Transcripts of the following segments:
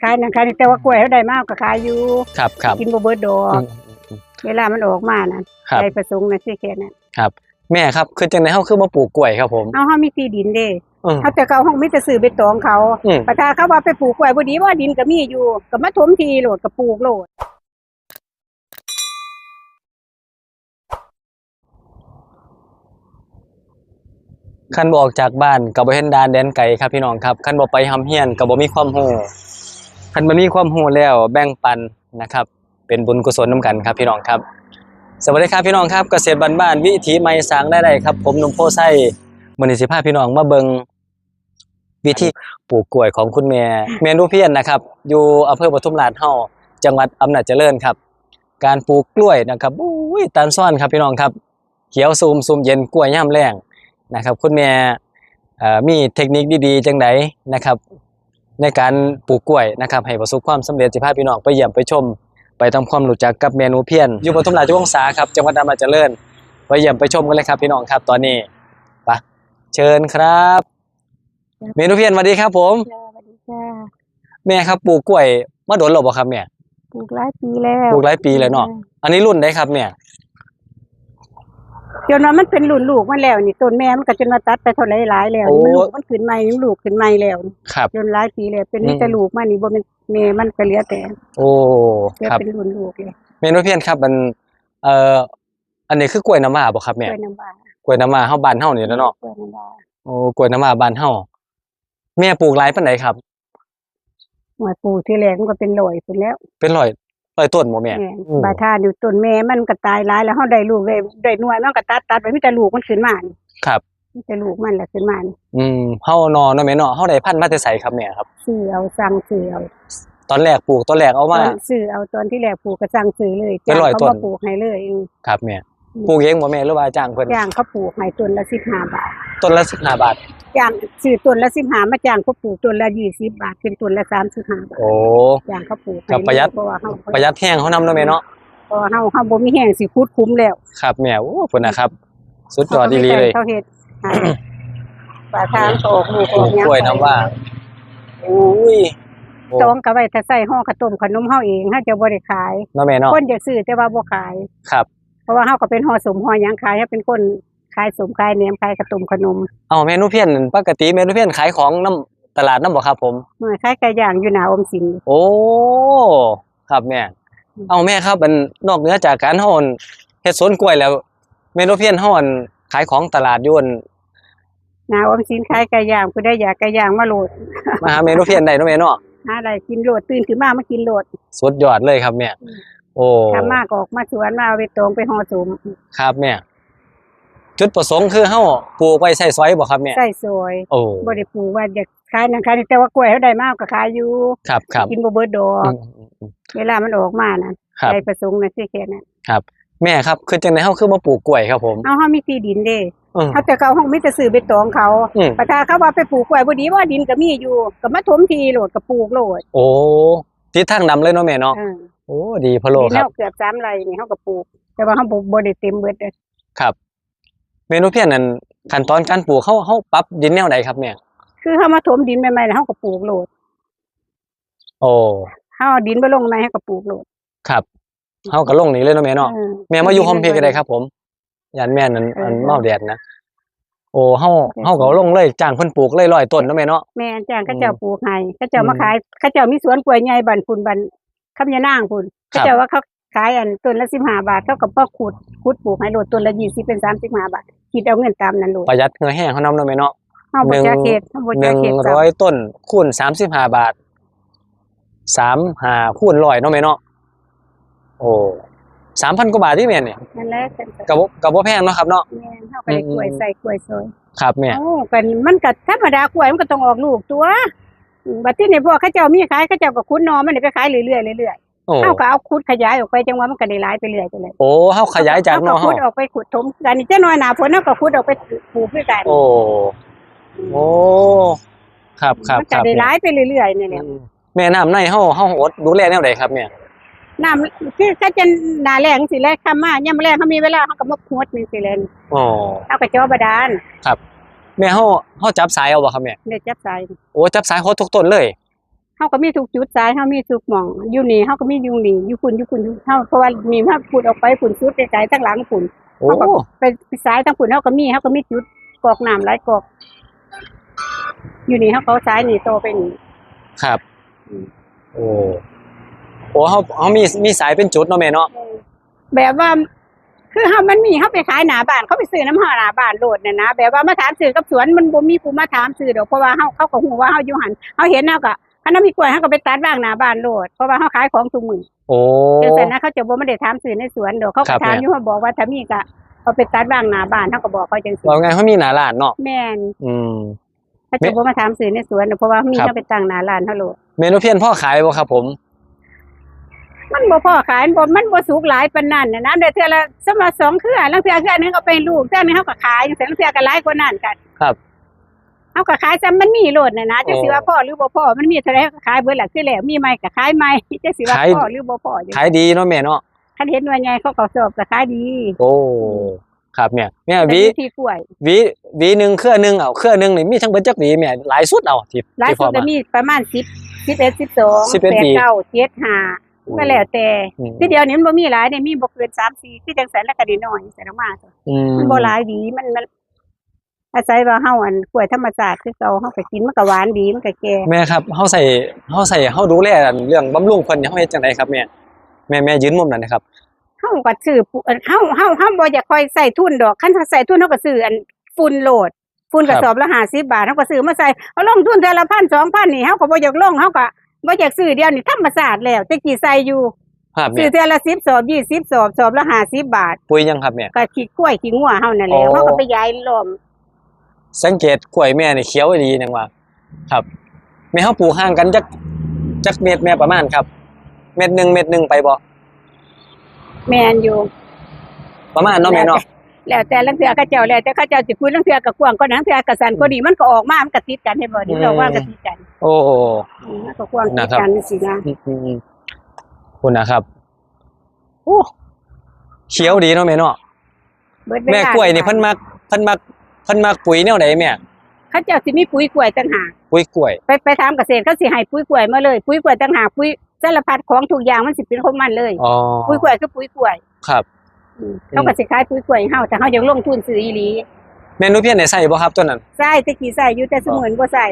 ขายนั่นขายนี่แต่ว่ากล้วยเขาได้มากก็ขายอยู่ครับครับกินบ่เบิดดอกอืมอืมเวลามันออกมาน่ะครับ ใจประสงค์น่ะสิแค่นั้นครับ แม่ครับคือจังได๋เฮาคือมาปลูกกล้วยครับผมเอาเฮามีที่ดินเด้อืมเฮาแต่เก่าห้องมีแต่ซื้อไปตองเขาอืม ประทาเขาว่าไปปลูกกล้วยบ่ดีว่าดินก็มีอยู่ก็มาถมทีโหลดก็ปลูกโหลด คันบ่ออกจากบ้านก็บ่เห็นดานแดนไกลครับพี่น้องครับคันบ่ไปหำเฮียนก็บ่มีความรู้ คันบ่มีความรู้แล้วแบ่งปันนะครับ เป็นบุญกุศลนํกันครับพี่น้องครับ สวัสดีครับพี่น้องครับเกษตรบ้านๆวิถีใหม่สางได้ได้ครับ ผมนุ่มโพไส้มื้อนี้สิพาพพี่น้องมาเบิงวิธีปลูกกล้วยของคุณแม่แม่นูเพียนนะครับ อยู่อำเภอปทุมราชเฮาจังหวัดอำนาจเจริญครับ การปลูกกล้วยนะครับอุ้ยตาลซ่อนครับพี่น้องครับ เขียวซูมซูมเย็นกล้วยย่ามแรงนะครับ คุณแม่มีเทคนิคดีๆจังไดนะครับ ในการปลูกกล้วยนะครับให้ประสบความสำเร็จสิพาพี่น้องไปเยี่ยมไปชม ไปทำความรู้จักกับเมนูเพียนอยู่บนทุ่งนาจวงศาครับจังหวัดอำนาจเจริญไปเยี่ยมไปชมกันเลยครับพี่น้องครับตอนนี้ไปเชิญครับ เมนูเพียนสวัสดีครับ ผมจ้าสวัสดีจ้าแม่ครับปลูกกล้วยมาโดนหรอบ่ครับแม่ปลูกหลายปีแล้วปลูกหลายปีแล้วเนาะอันนี้รุ่นได้ครับแม่ จนว่ามันเป็นรุ่นลูกมันแล้วนี่ต้นแม่มันก็จนมาตัดไปเท่าไหร่หลายแล้วนี่มันลูกมันขึ้นใหม่นี่ลูกขึ้นใหม่แล้ว ครับ จนหลายปีแล้วเป็นนี่อืมแต่ลูกมันนี่บ่เป็นแม่มันก็เหลือแต่ โอ้เหลือครับเป็นรุ่นลูกเลยเมนูเพียนครับมันเอ่ออันนี้คือกล้วยน้ำว้าบ่ครับกแม่ล้วยน้ำว้ากล้วยน้ำว้าเฮาบ้านเฮานี่แหล้วเนาะกล้วยน้ำว้าโอ้กล้วยน้ำว้าบ้านเฮาแม่ปลูกหลายปานใดครับหน่วยปลูกที่แรกมันก็เป็นลอยพุ่นแล้ว เป็นร้อย ร้อยต้นบ่แม่แม่อืมบาทาอยู่ต้นแม่มันก็ตายหลายแล้วเฮาได้ลูกได้ได้หน่วยมันก็ตัดตัดไปมีแต่ลูกมันขึ้นมานี่ครับ มีแต่ลูกมันแหละขึ้นมานี่อืมเฮานอเนาะแม่เนาะเฮาได้พันธุ์มาแต่ไสครับแม่ครับ ซื้อเอาสั่งซื้อเอาตอนแรกปลูกตอนแรกเอามา ตอนซื้อเอาตอนที่แรกปลูกก็สั่งซื้อเลยเป็นร้อยเขาต้นมาปลูกให้เลยอืมครับแม่ ปลูกเองบ่แม่หรือว่าจ้างเพิ่นจ้างเขาปลูกให้ต้นละ15บาทต้นละ15บาทจ้างซื้อต้นละ15มาจ้างเขาปลูกต้นละ20บาทเป็นต้นละ35บาทโอ้จ้างเขาปลูกให้กับประหยัดเพราะว่าเฮาประหยัดแห้งเฮานำเนาะแม่เนาะเพราะว่าเฮาเฮาบ่มีแห้งสิขุดคุ้มแล้ว ครับแม่โอ้เพิ่นนะครับ สุดยอดอีหลีเลยเขาเฮ็ดให้ปลาทางก็ออกลูกปอลูอกกหยังกล้วยน้ำว้าโอ้ยโอ้ตองก็ไว้ถ้าใส่ห่อข้าวต้มขนมเฮาเองเฮาจะบ่ได้ขายเนาะแม่เนาะคนจะซื้อแต่ว่าบ่ขายครับเพ ราะว่าเฮาก็เป็นห่อสมห่อหยังขายเฮาเป็นคนขายสมขายแหนมขายข้าวต้มขนมเอาเมนูเพี้ยนปกติเมนูเพี้ยนขายของน้ำตลาดน้ำบ่ครับ ผมเมื่อขายไก่ย่างอยู่หน้าอมสินโอ้ครับแม่เอาแม่ครับมันนอกเหนือจากการเฮาอั่นเฮ็ดสวนกล้วยแล้ว เมนูเพี้ยนเฮาอั่นขายของตลาดอยอั่นหน้าอมสินขายไก่ย่างผู้ใดอยากไก่ย่างมาโหลดมาหาเมนูเพี้ยนได้เนาะแม่เนาะหาได้กินโหลดตื่นขึ้นมามากินโหลดสุดยอดเลยครับแม่อืม โอ้ถ้ามาก็ออกมาสวนมาเอาไปตองไปห่อสมครับแม่จุดประสงค์คือเฮาปลูกไว้ใส่ซอยบ่ครับแม่ใส่ซอยโอ้บ่ได้ปลูกว่าอยากขายนั่นขายนี่แต่ว่ากล้วยเขาได้มากก็ขายอยู่ครับครับกินบ่เบิดดอกอืมอืมอืมเวลามันออกมาน่ะครับใจประสงค์น่ะสิแค่นั้นแม่ครับคือจังได๋เฮาคือมาปลูกกล้วยครับผมเอาเฮามีที่ดินเด้อืมเขาแต่เก่าห้องมีแต่ซื้อไปตองเขาอืมประทาเขาว่าไปปลูกกล้วยบ่ดีว่าดินก็มีอยู่ก็มาถมทีโหลดก็ปลูกโหลด โอ้ ติดทางดำเลยเนาะแม่เนาะเออโอ้ดีพะโลดินครับเฮาเกือบ3ไร่นี่เฮาก็ปลูก แต่ว่าเฮาบ่บ่ได้เต็มเบิดเด้อครับ เมนูเพี้ยนนั้นขั้นตอนการปลูกเฮาเฮาปรับดินแนวใดครับแม่คือเฮามาถมดินใหม่ๆแล้วเฮาก็ปลูกโหลดโอ้เฮาเอาดินบ่ลงใหม่เฮาก็ปลูกโหลดครับเฮาก็ลงนี่เลยเนาะแม่เนาะเออ แม่มาอยู่โฮมเพก็ได้ครับ ผมยานแม่นั่นเอออัอันเมาแดดนะ โอ้เฮาเฮาก็เอาลงเลยจ้างเพิ่นปลูกเลยร้อยต้นเนาะแม่เนาะแม่จ้างเขาเจ้าอืมปลูกให้เขาเจ้ามาอืมขายเขาเจ้ามีสวนกล้วยใหญ่บ้านพุ่นบ้านคำยานางพุ่นครัเขาบเจ้าว่าเขาขายอันต้นละ15บาทเขาก็บ่ขุดขุดปลูกให้โหลดต้นละ20เป็น35บาทคิดเอาเงินตามนั้นโหลดประหยัดเงินแห้งเฮานำเนาะแม่เนาะเฮาบ่จักเฮ็ดเฮาบ่จักเฮ็ดซ้ำ100ต้นคูณ35บาท3 5คูณ100เนาะแม่เนาะโอ้ 3,000กว่าบาทที่แม่เนี่ยนั่นแหละเป็นก็บ่ก็บ่แพงเนาะครับเนาะแม่นเฮาก็ได้กล้วยอืมใส่กล้วยซอยครับแม่เอ้ากันมันก็ธรรมดากล้วยมันก็ต้องออกลูกตัวอืมบัดที่นี่พวกเขาเจ้ามีขายเขาเจ้าก็ขุดหนอมันนี่ไปขายเรื่อยๆเรื่อยโอ้ๆเฮาก็เอาขุดขยายออกไปจังว่ามันก็ได้หลายไปเรื่อยไปเลยโอ้เฮาขยายจากเนอเฮาก็ขุเฮาดออกไปขุดถมกันนี่เจ้าน้อยหนาฝนเฮาก็ขุดออกไปปลูกด้วยกันโอ้โอ้ครับครับมันคก็รับได้หลายไปเรื่อยๆนี่แหละอืมแม่น้ำในเฮาเฮาอดดูแลแนวใดครับแม่ น้ำคือเขาจะหนาแรงสิแลค่ำมายามแรงเขามีเวลาเขาก็มาขุดนี่สิแลนอ๋อเอาก็เจาะบาดาลแม่เฮาเฮาจับสายเอาบ่ครับแม่ได้จับสายโอ้จับสายโคตรทุกต้นเลยเฮาก็มีทุกจุดสายเฮามีทุกหม่องอยู่นี่เฮาก็มีอยู่นี่อยู่ฝุ่นอยู่ฝุ่นเฮาเพราะว่ามีมาฝุ่นออกไปฝุ่นสุดไกลๆทั้งหลังฝุ่นโอ้เฮาก็ไปสายทั้งฝุ่นเฮาก็มีเฮาก็มีจุดกอกน้ำหลายกอก อยู่นี่เฮาก็เอาสายนี่โตไปนี่ครับอืมโอ้ โอ้เขาเขามีมีสายเป็นจุดเนาะแม่เนาะแบบว่า คือเฮามันมีเฮาไปขายหน้าบ้านเขาไปซื้อน้ำเฮาหน้าบ้านโลดน่ะนะแบบว่ามาถามซื้อกับสวนมันบ่มีผู้มาถามซื้อดอกเพราะว่าเฮาเขาก็ฮู้ว่าเฮาอยู่หันเฮาเห็นเฮาก็คันนั้นมีกล้วยเฮาก็ไปตัดว่างหน้าบ้านโลดเพราะว่าเฮาขายของทุกมื้อโอ้จังซั่นนะเขาจะบ่มาได้ถามซื้อในสวนดอกเขาครัก็บถามแม่อยู่เขาบอกว่าถ้ามีก็เอาไปตัดว่างหน้าบ้านเฮาก็บอกเขาจังซี่ว่าไงเขามีหน้าร้านเนาะแม่นอืมเขาจะบ่มาถามซื้อในสวนดอกเพราะว่ามีครับเฮาไปตั้งหน้าร้านเฮาโลดเมนูเพี้ยนพ่อขายบ่ครับผม มันบ่พอขายบ่มันบ่สุกหลายปานนั้นน่ะนะเดี๋ยวเทื่อละสมมาสองเครือลังเทื่อเครือหนึงก็เป็นลูกเทื่อหนึงเฮาก็ขายจังซี่ลังเทื่อก็หลายกว่านั้นกันครับ เฮาก็ขายซ้ำมันมีโลดน่ะนะจังสิโอ้ว่าพอหรือบ่พอมันมีเท่าใดก็ขายเบิดล่ะคือแล้วมีใหม่ก็ขายใหม่จังสิว่าขาย พอหรือบ่พอจังขายดีเนาะแม่เนาะคันเห็นหน่วยใหญ่เขาก็สอบก็ขายดีโอ้ครับแม่แม่แต่หวีอยู่ที่กล้วยหวีหวีหนึ่งเครือหนึ่งเอาเครือหนึ่งนี่มีทั้งเบิดจักหวีแม่หลายสุดเอาที่หลายที่สุพ่อดก็มามีประมาณ10 11 12 11 8 9 7 5 ก็แล้วแต่อืมคือเดี๋ยวนี้มันบ่มีหลายเนี่ยมีบ่เกิน3 4คือจังซั่นแล้วก็ได้น้อยใส่ลงมาอืมมันบ่หลายดีมันมันอาศัยว่าเฮาอันกล้วยธรรมชาติคือเก่าเฮาก็กินมันก็หวานดีมันก็แก่แม่ครับเฮาใส่เฮาใส่เฮาดูแลเรื่องบำรุงเพิ่นเนี่ยเฮาเฮ็ดจังไดครับแม่แม่แม่ยืนมุมนั้นนะครับเฮาก็ซื้อปุ๊เอ่อเฮาเฮาเฮาบ่อยากค่อยใส่ทุนดอกคันถ้าใส่ทุนเฮาก็ซื้ออันฝุ่นโหลดฝุ่นกระสอบละ50บาทเฮาก็ซื้อมาใส่เอาลงทุนเดือนละ1,000 2,000นี่เฮาก็บ่อยากลงเฮาก็ บ่อยากซื้อเดียวนี่ธรรมชาติแล้วแต่กี้ใส่อยู่ครับซื้แม่อเดือนละ10สอบ20สอบสอบละ50บาท ปุ๋ยยังครับแม่ ก็ขี้กล้วยขี้งัวเฮานั่นแหละโอ้เฮาก็ไปย้ายล้อมสังเกตกล้วยแม่นี่เขียวดีจังว่า ครับ แม่เฮาปลูกห่างกันจักจักเม็ดแม่ประมาณครับ เม็ดหนึงเม็ดหนึงไปบ่แม่นอยู่ประมาณเนาะแม่เนาะแล้วแต่ลังเทือเขาเจ้าแล้วแต่เขาเจ้าสิพูดลังเทือกับกว้างก็นังเทือกับสันก็ดีมันก็ออกมามันก็ติดกันให้บ่นี่เราว่าก็ติดกัน โอ้โหอืมมันก็กว้างตินะดครับกันสินะอืมอืมอืมคุณนะครับโอ้เขียวดีเนาะแม่เนาะเบิดเวแม่ลากล้วยนี่เพิ่นมักเพิ่นมักเพิ่นมักปุ๋ยแนวใดแม่เขาเจ้าสิมีปุ๋ยกล้วยต่างหากปุ๋ยกล้วย ไปไปทำเกษตรเขาสิให้ปุ๋ยกล้วยมาเลย ปุ๋ยกล้วยต่างหากปุ๋ยสารพัดของทุกอย่างมันสิเป็นของมันเลยอ๋อปุ๋ยกล้วยคือปุ๋ยกล้วย ครับอืมเขาก็สิขายปุ๋ยกล้วยให้เฮาแต่เฮายังลงทุนซื้ออีหลีเมนูเพี้ยนได้ใส่บ่ครับตัวนั้นใส่ตะกี้ใส่อยู่แต่สมุนบ่ใส่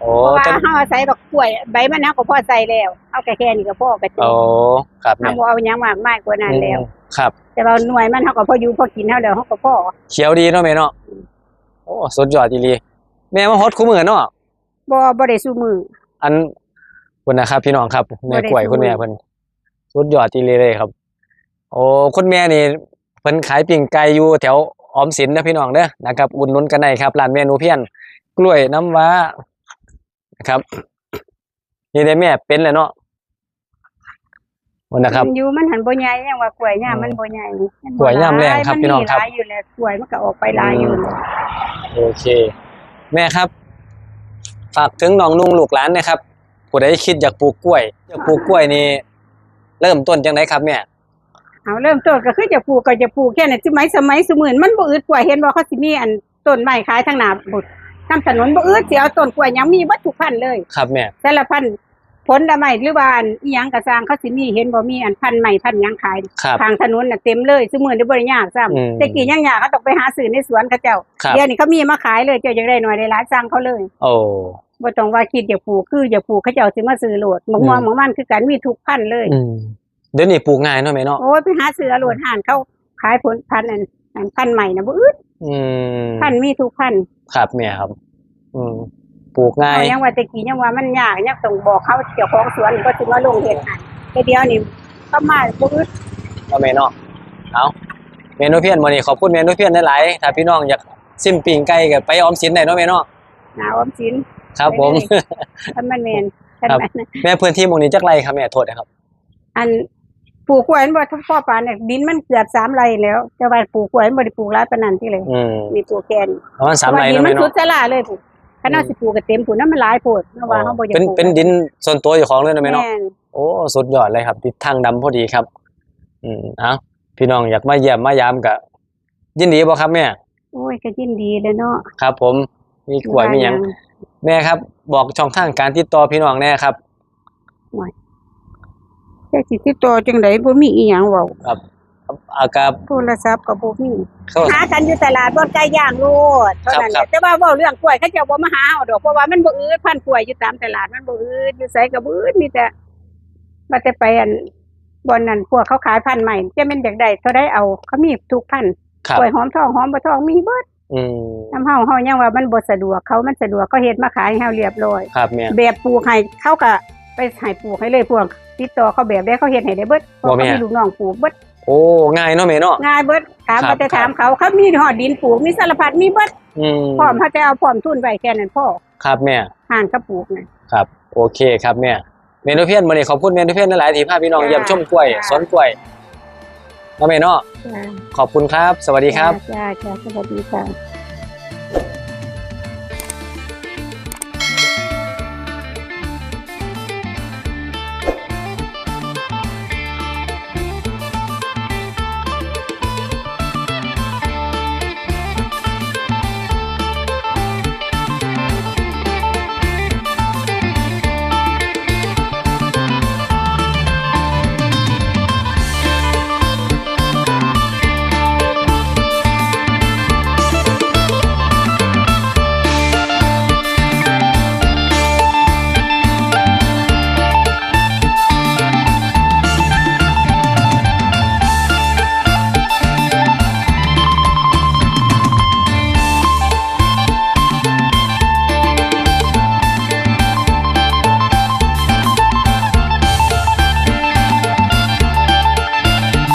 โอ้เพราะว่าแต่เฮาอาศัยดอกกล้วย ใบมันเฮาก็พอใส่แล้วเอาแค่แค่นี้ก็พอก็จโอ้บครับเฮาแม่บ่เอาหยังมากมายกว่านั้นแล้ว อืมครับ แต่ว่าหน่วยมันเขาก็พออยู่พอกินเท่าเดียวเขาก็พอเขียวดีเนาะแม่เนาะโอ้สุดยอดอีหลีแม่มาฮดคู่มือเนาะบ่บ่ได้สู้มือ อันคุณนะครับ พี่น้องครับแม่บ่ได้กล้วยสู้ คุณแม่เพิ่นสุดยอดอีหลีเลยครับ โอ้คุณแม่นี่เพิ่นขายปิ้งไก่อยู่แถวออมสินนะพี่น้องเด้อนะครับ อุดหนุนกันได้ครับร้านเมนูเพี้ยน กล้วยน้ำว้า นะครับ นี่ได้แม่เป็นแล้วเนาะวันนะครับมันอยู่มันหันบ่ใหญ่ยังว่ากล้วยย่ามมันบ่ใหญ่มันกล้วยย่ามแรงครับมันพี่น้องครับมีหลายอยู่แล้วกล้วยมันก็ออกไปหลายอยู่โอเค แม่ครับ ฝากถึงน้องนุ่งลูกหลานนะครับผู้ใดคิดอยากปลูกกล้วยอยากปลูกกล้วยนี่เริ่มต้นจังไดครับแม่เอาเริ่มต้นก็คือจะปลูกก็จะปลูกแค่นั้นสมัยสมัยสมืนมันบ่อึดกล้วยเห็นบ่เขาสิมีอันต้นไม้ขายทางหน้าบุตร ทำถนนบ่อึดสิเอาต้นกล้วยหยังมีเบิดทุกพันธุ์เลย ครับแม่ แต่ละพันธุ์ผลละไม้หรือว่าอันอีหยังก็สร้างเขาสิมีเห็นบ่มีอันพันธุ์ใหม่พันธุ์หยังขายครับ ทางถนนน่ะเต็มเลยสมือได้บ่ได้ยากซ้ำอืมแต่กี้ยังยากเขาต้องไปหาซื้อในสวนเขาเจ้าครับ เดี๋ยวนี้เขามีมาขายเลยเจ้าอยากได้หน่อยได้หลายสั่งเขาเลยโอ้ บ่ต้องว่าคิดอยากปลูกคืออยากปลูกเขาเจ้าสิมาซื้อโหลดมะม่วงอืม มะมันคือกันมีทุกพันธุ์เลย อืมเดี๋ยวนี้ปลูกง่ายเนาะแม่เนาะ โอ้ยไปหาซื้อเอาโหลดห่านเขาขายผลพันธุ์อัน อันพันธุ์ใหม่น่ะบ่อึดอืมพันธุ์มีทุกพันธุ์ครับแม่ครับ อืมปลูกง่ายเอายังว่าแต่กี้ยังว่ามันยากยังต้องบอกเขาเจ้าของสวนก็สิมาลงเฮ็ดให้แต่เดี๋ยวนี้ก็มาบ่อึดเนาะแม่เนาะเอาเมนูเพี้ยนมื้อนี้ขอบคุณเมนูเพี้ยนหลายๆถ้าพี่น้องอยากซิมปิ้งไก่ก็ไปออมสินได้เนาะแม่เนาะหาออมสินครับผมถ้ามันแม่นถ้าครับ มันแม่พื้นที่หมองนี้จักไรครับแม่โทษนะครับ อัน ปลูกกล้วยมันบ่ทุกพ่อปานเนี่ยดินมันเกือบ3ไร่แล้วแต่ว่าปลูกกล้วยมันบ่ได้ปลูกหลายปานนั้นที่เลยอืมมีปลูกแค่นี้ประมาณสามไรเพเนาะราะว่าดินมัแม่นสุเนาะดจะล่าเลยพุ่นคันเอาสิปลูกก็เต็มพุ่นนั้นมันหลายโพดเพราะว่าเฮาบ่อยากเป็นปลูกเป็นดินส่วนตัวอยู่ของเลยนะแม่เนาะ แม่น โอ้สุดยอดเลยครับติดทางดำพอดีครับ อืมเอ้าพี่น้องอยากมาเยี่ยมมายามก็ยินดีบ่ครับแม่โอ้ยก็ยินดีเลยเนาะครับ ผมมีกล้วยมีหยัง แม่ครับ บอกช่องทางการติดต่อพี่น้องแน่ครับห่วย แค่สิติดต่อจังไดบ่มีอีหยังเว้าครับอากาศ โทรศัพท์ก็บ่มีเข้าหากันอยู่ตลาดบ่ไก่ย่างโลดเท่านั้นแหครัละบแต่ว่าเว้าเรื่องกล้วยเขาเจ้าบ่มาหาเฮาดอกเพราะว่ามันบ่อืดพันธุ์กล้วยอยู่ตามตลาดมันบ่อืดอยู่ไสก็บ่อืดมีแต่ว่าแต่ไปอันบ่อนนั้นพวกเขาขายพันธุ์ใหม่จะแม่นอยากได้เท่าใดเอาเขามีทุกพันธุ์ครับกล้วยหอมทองหอมบ่ทองมีเบิดอืมน้ำเฮาเฮายังว่ามันบ่สะดวกเขามันสะดวกเขาเฮ็ดมาขายให้เฮาเรียบร้อย ครับแม่แบบปลูกให้เขาก็ไปให้ปลูกให้เลยพวก ติดต่อเขาแบบได้เขาเฮ็ดให้ได้เบิดเพราะบ่แม่ เขามีลูกน้องปลูกเบิดโอ้ง่ายเนาะแม่เนาะ ง่ายเบิดถามครัก็บ จะครับถามเขาเขามีหอดดินปลูกมีสารพัดมีเบิดอืมพร้อมเขาจะเอาพร้อมทุนไว้แค่นั้นพ่อครับแม่ ห่านเขาปลูกน่ะ ครับ โอเคครับแม่เมนูเพียนมื้อนี้ขอบคุณเมนูเพียนหลายๆที่พาพี่น้องจ้าเยี่ยมชมกล้วยจ้า สวนกล้วยเนาะแม่เนาะจ้าขอบคุณครับ สวัสดีครับ จ้าจ้าสวัสดีค่ะ